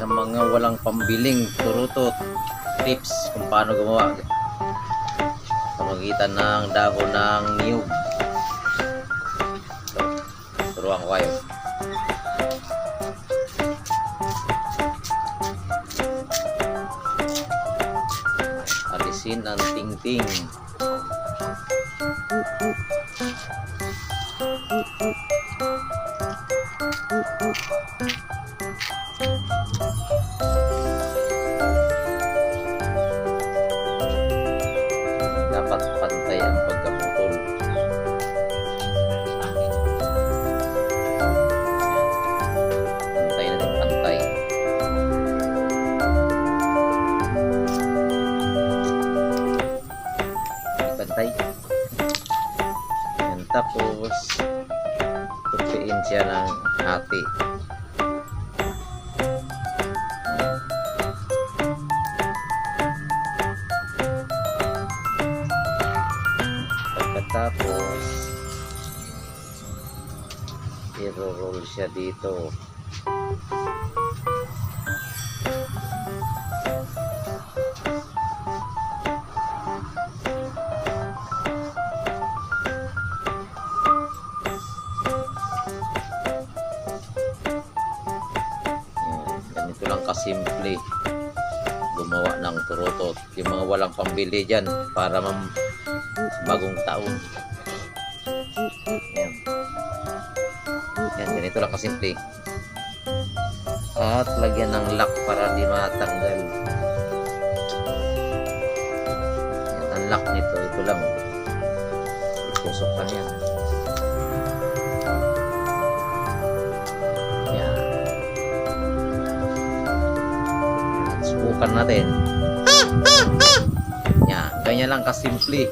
sa mga walang pambiling turutot tips kung paano gumawa. Sa magitan ng dahon ng niyog. So, turuan ko kayo. Alisin ang tingting dapat pantay ang pagkaputol. Pantay na pantay. Pantay. Yan tapos tupiin siya ng hati pagkatapos i-roll siya dito. Ganito lang kasimple. Gumawa ng turotot yung mga walang pambili dyan para mam bagong taon. Yan yan ganito lang kasimple. At lagyan ng lock para di matanggal. Yan, ang lock nito ito lang. Itusok lang yan. Yan subukan natin ganyan lang kasimple